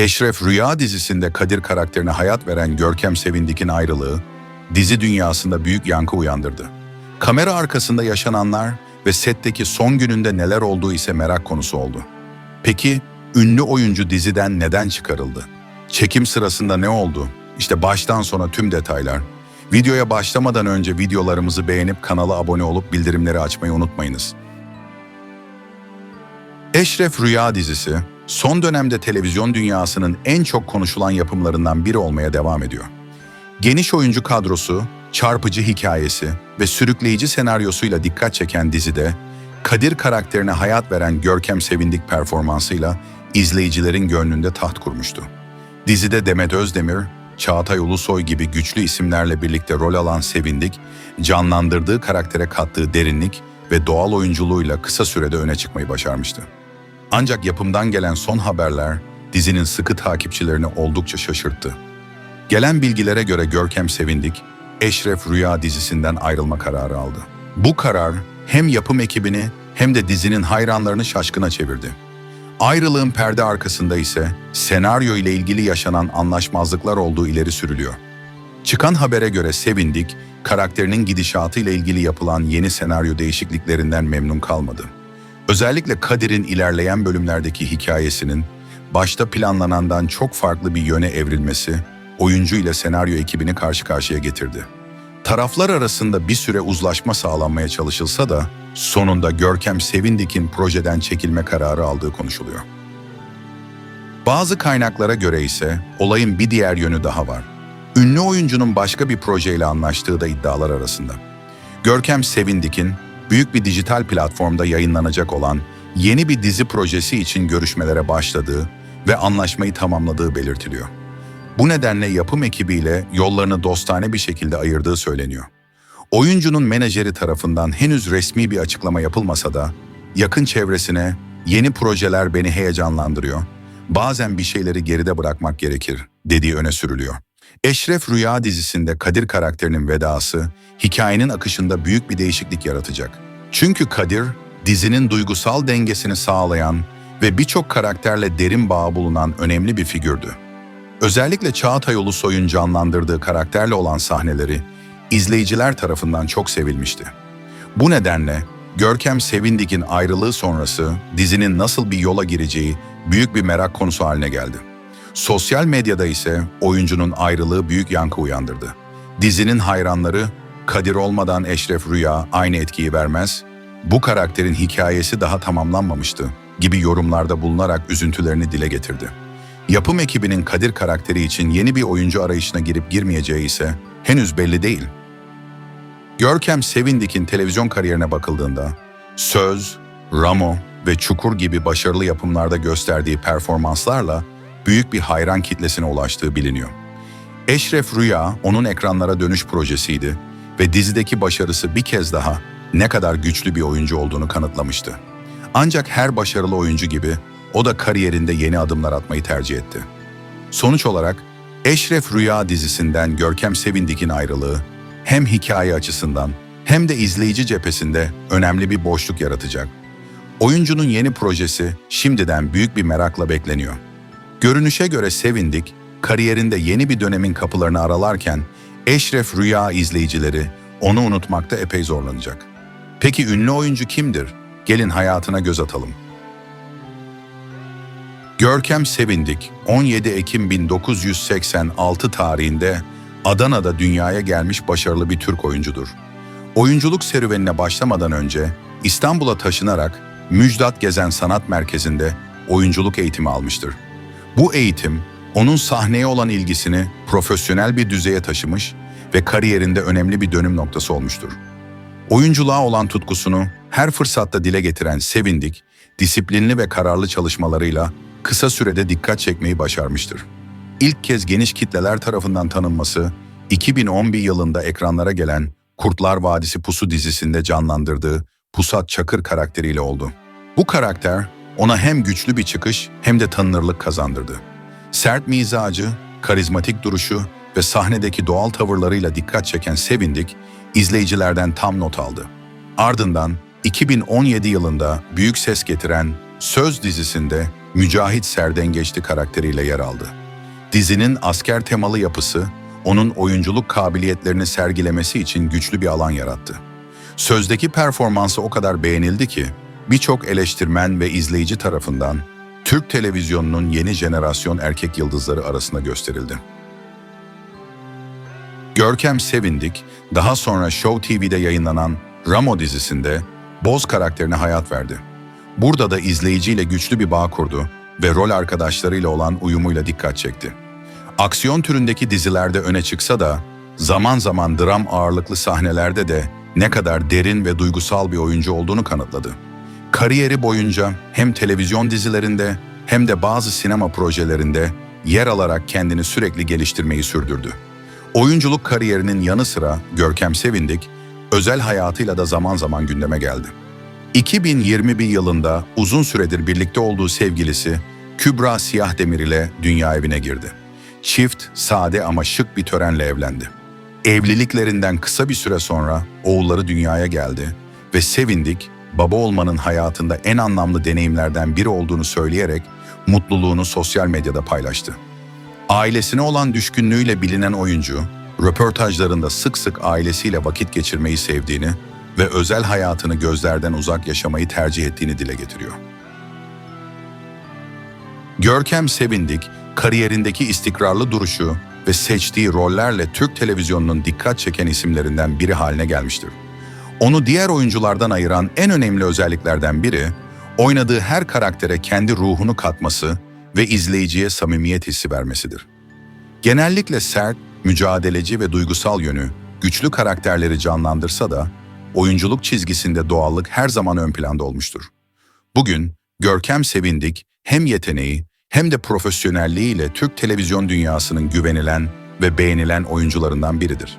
Eşref Rüya dizisinde Kadir karakterine hayat veren Görkem Sevindik'in ayrılığı, dizi dünyasında büyük yankı uyandırdı. Kamera arkasında yaşananlar ve setteki son gününde neler olduğu ise merak konusu oldu. Peki ünlü oyuncu diziden neden çıkarıldı? Çekim sırasında ne oldu? İşte baştan sona tüm detaylar. Videoya başlamadan önce videolarımızı beğenip kanala abone olup bildirimleri açmayı unutmayınız. Eşref Rüya dizisi, son dönemde televizyon dünyasının en çok konuşulan yapımlarından biri olmaya devam ediyor. Geniş oyuncu kadrosu, çarpıcı hikayesi ve sürükleyici senaryosuyla dikkat çeken dizide, Kadir karakterine hayat veren Görkem Sevindik performansıyla izleyicilerin gönlünde taht kurmuştu. Dizide Demet Özdemir, Çağatay Ulusoy gibi güçlü isimlerle birlikte rol alan Sevindik, canlandırdığı karaktere kattığı derinlik ve doğal oyunculuğuyla kısa sürede öne çıkmayı başarmıştı. Ancak yapımdan gelen son haberler dizinin sıkı takipçilerini oldukça şaşırttı. Gelen bilgilere göre Görkem Sevindik, Eşref Rüya dizisinden ayrılma kararı aldı. Bu karar hem yapım ekibini hem de dizinin hayranlarını şaşkına çevirdi. Ayrılığın perde arkasında ise senaryo ile ilgili yaşanan anlaşmazlıklar olduğu ileri sürülüyor. Çıkan habere göre Sevindik, karakterinin gidişatı ile ilgili yapılan yeni senaryo değişikliklerinden memnun kalmadı. Özellikle Kadir'in ilerleyen bölümlerdeki hikayesinin başta planlanandan çok farklı bir yöne evrilmesi oyuncu ile senaryo ekibini karşı karşıya getirdi. Taraflar arasında bir süre uzlaşma sağlanmaya çalışılsa da sonunda Görkem Sevindik'in projeden çekilme kararı aldığı konuşuluyor. Bazı kaynaklara göre ise olayın bir diğer yönü daha var. Ünlü oyuncunun başka bir projeyle anlaştığı da iddialar arasında. Görkem Sevindik'in büyük bir dijital platformda yayınlanacak olan yeni bir dizi projesi için görüşmelere başladığı ve anlaşmayı tamamladığı belirtiliyor. Bu nedenle yapım ekibiyle yollarını dostane bir şekilde ayırdığı söyleniyor. Oyuncunun menajeri tarafından henüz resmi bir açıklama yapılmasa da yakın çevresine yeni projeler beni heyecanlandırıyor. Bazen bir şeyleri geride bırakmak gerekir dediği öne sürülüyor. Eşref Rüya dizisinde Kadir karakterinin vedası hikayenin akışında büyük bir değişiklik yaratacak. Çünkü Kadir dizinin duygusal dengesini sağlayan ve birçok karakterle derin bağ bulunan önemli bir figürdü. Özellikle Çağatay Ulusoy'un canlandırdığı karakterle olan sahneleri izleyiciler tarafından çok sevilmişti. Bu nedenle Görkem Sevindik'in ayrılığı sonrası dizinin nasıl bir yola gireceği büyük bir merak konusu haline geldi. Sosyal medyada ise oyuncunun ayrılığı büyük yankı uyandırdı. Dizinin hayranları Kadir olmadan Eşref Rüya aynı etkiyi vermez, bu karakterin hikayesi daha tamamlanmamıştı gibi yorumlarda bulunarak üzüntülerini dile getirdi. Yapım ekibinin Kadir karakteri için yeni bir oyuncu arayışına girip girmeyeceği ise henüz belli değil. Görkem Sevindik'in televizyon kariyerine bakıldığında Söz, Ramo ve Çukur gibi başarılı yapımlarda gösterdiği performanslarla büyük bir hayran kitlesine ulaştığı biliniyor. Eşref Rüya onun ekranlara dönüş projesiydi ve dizideki başarısı bir kez daha ne kadar güçlü bir oyuncu olduğunu kanıtlamıştı. Ancak her başarılı oyuncu gibi o da kariyerinde yeni adımlar atmayı tercih etti. Sonuç olarak Eşref Rüya dizisinden Görkem Sevindik'in ayrılığı hem hikaye açısından hem de izleyici cephesinde önemli bir boşluk yaratacak. Oyuncunun yeni projesi şimdiden büyük bir merakla bekleniyor. Görünüşe göre Sevindik, kariyerinde yeni bir dönemin kapılarını aralarken Eşref Rüya izleyicileri onu unutmakta epey zorlanacak. Peki ünlü oyuncu kimdir? Gelin hayatına göz atalım. Görkem Sevindik 17 Ekim 1986 tarihinde Adana'da dünyaya gelmiş başarılı bir Türk oyuncudur. Oyunculuk serüvenine başlamadan önce İstanbul'a taşınarak Müjdat Gezen Sanat Merkezi'nde oyunculuk eğitimi almıştır. Bu eğitim onun sahneye olan ilgisini profesyonel bir düzeye taşımış ve kariyerinde önemli bir dönüm noktası olmuştur. Oyunculuğa olan tutkusunu her fırsatta dile getiren Sevindik, disiplinli ve kararlı çalışmalarıyla kısa sürede dikkat çekmeyi başarmıştır. İlk kez geniş kitleler tarafından tanınması, 2011 yılında ekranlara gelen Kurtlar Vadisi Pusu dizisinde canlandırdığı Pusat Çakır karakteriyle oldu. Bu karakter ona hem güçlü bir çıkış hem de tanınırlık kazandırdı. Sert mizacı, karizmatik duruşu ve sahnedeki doğal tavırlarıyla dikkat çeken Sevindik, izleyicilerden tam not aldı. Ardından 2017 yılında büyük ses getiren Söz dizisinde Mücahit Serdengeçli karakteriyle yer aldı. Dizinin asker temalı yapısı, onun oyunculuk kabiliyetlerini sergilemesi için güçlü bir alan yarattı. Sözdeki performansı o kadar beğenildi ki, birçok eleştirmen ve izleyici tarafından Türk televizyonunun yeni jenerasyon erkek yıldızları arasında gösterildi. Görkem Sevindik, daha sonra Show TV'de yayınlanan Ramo dizisinde Boz karakterine hayat verdi. Burada da izleyiciyle güçlü bir bağ kurdu ve rol arkadaşlarıyla olan uyumuyla dikkat çekti. Aksiyon türündeki dizilerde öne çıksa da zaman zaman dram ağırlıklı sahnelerde de ne kadar derin ve duygusal bir oyuncu olduğunu kanıtladı. Kariyeri boyunca hem televizyon dizilerinde hem de bazı sinema projelerinde yer alarak kendini sürekli geliştirmeyi sürdürdü. Oyunculuk kariyerinin yanı sıra Görkem Sevindik, özel hayatıyla da zaman zaman gündeme geldi. 2021 yılında uzun süredir birlikte olduğu sevgilisi Kübra Siyahdemir ile dünya evine girdi. Çift sade ama şık bir törenle evlendi. Evliliklerinden kısa bir süre sonra oğulları dünyaya geldi ve Sevindik, baba olmanın hayatında en anlamlı deneyimlerden biri olduğunu söyleyerek mutluluğunu sosyal medyada paylaştı. Ailesine olan düşkünlüğüyle bilinen oyuncu, röportajlarında sık sık ailesiyle vakit geçirmeyi sevdiğini ve özel hayatını gözlerden uzak yaşamayı tercih ettiğini dile getiriyor. Görkem Sevindik, kariyerindeki istikrarlı duruşu ve seçtiği rollerle Türk televizyonunun dikkat çeken isimlerinden biri haline gelmiştir. Onu diğer oyunculardan ayıran en önemli özelliklerden biri, oynadığı her karaktere kendi ruhunu katması ve izleyiciye samimiyet hissi vermesidir. Genellikle sert, mücadeleci ve duygusal yönü güçlü karakterleri canlandırsa da oyunculuk çizgisinde doğallık her zaman ön planda olmuştur. Bugün Görkem Sevindik hem yeteneği hem de profesyonelliğiyle Türk televizyon dünyasının güvenilen ve beğenilen oyuncularından biridir.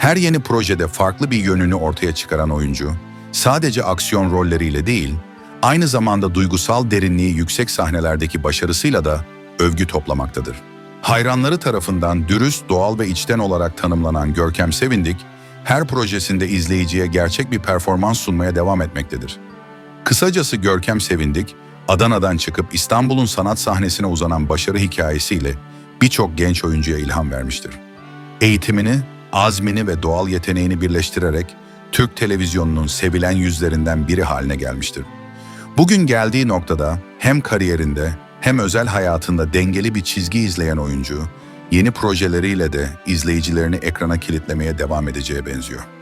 Her yeni projede farklı bir yönünü ortaya çıkaran oyuncu, sadece aksiyon rolleriyle değil, aynı zamanda duygusal derinliği yüksek sahnelerdeki başarısıyla da övgü toplamaktadır. Hayranları tarafından dürüst, doğal ve içten olarak tanımlanan Görkem Sevindik, her projesinde izleyiciye gerçek bir performans sunmaya devam etmektedir. Kısacası Görkem Sevindik, Adana'dan çıkıp İstanbul'un sanat sahnesine uzanan başarı hikayesiyle birçok genç oyuncuya ilham vermiştir. Eğitimini, azmini ve doğal yeteneğini birleştirerek Türk televizyonunun sevilen yüzlerinden biri haline gelmiştir. Bugün geldiği noktada hem kariyerinde hem özel hayatında dengeli bir çizgi izleyen oyuncu, yeni projeleriyle de izleyicilerini ekrana kilitlemeye devam edeceğe benziyor.